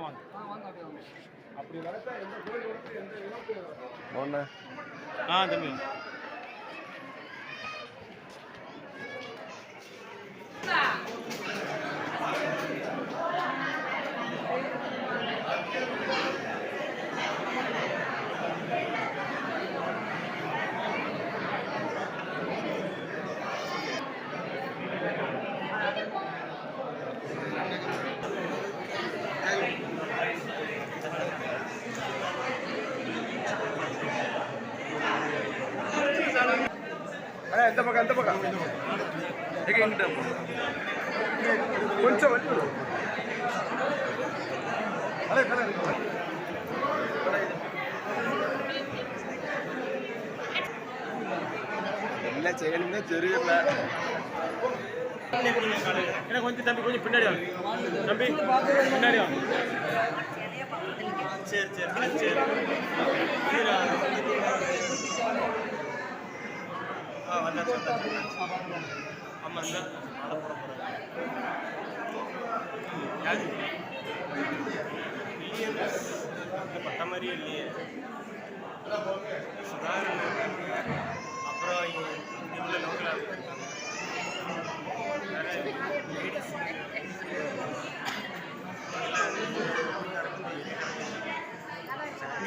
வாங்க. அப்படி வரத்தா எந்த கோயில் எந்த ஆ தம்பி இந்த பக்கம் இந்த பக்கம். எங்க எங்கிட்ட கொஞ்சம். அண்ணா, அண்ணா, அண்ணா. என்ன செய்யணும்னே தெரியல. எனக்கு கொஞ்சம் தம்பி கொஞ்சம் பின்னாடி வாங்க தம்பி பின்னாடி வாங்க சரி சரி ஆ, சரி இருடா. ஆ வந்தாச்சு வந்தாச்சு ஆமாம் இந்த மாலை போட போகிறேன் யாரு இல்லையே பட்ட மாதிரியே இல்லையே சுதாகர் அப்புறம் இருக்காங்க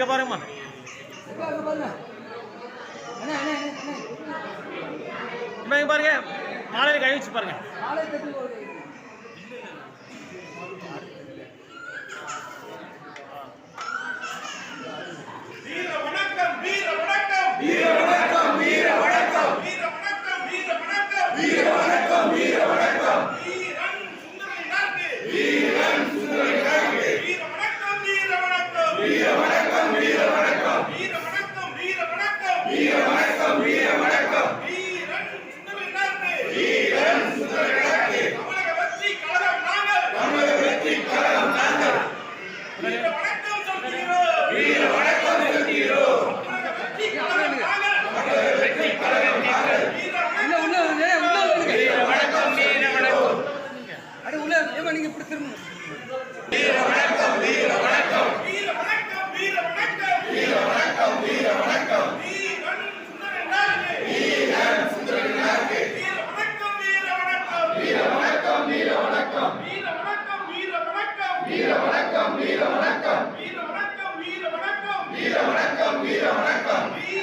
பாருங்கம்மா இப்போ பாருங்க மாலையில கை வச்சு பாருங்க. வீர வணக்கம் வீர வணக்கம் வீர வணக்கம் வீர வணக்கம் வீர வணக்கம். வீர வணக்கம் வீர வணக்கம் வீர வணக்கம் வீர வணக்கம். வீர வணக்கம் வீர வணக்கம் வீரன் நாயகே வீரன் நாயகே வீர வணக்கம் வீர வணக்கம் வீர வணக்கம் வீர வணக்கம் வீர வணக்கம் வீர வணக்கம் வீர வணக்கம் வீர வணக்கம் வீர வணக்கம் வீர வணக்கம் வீர வணக்கம் வீர வணக்கம் வீர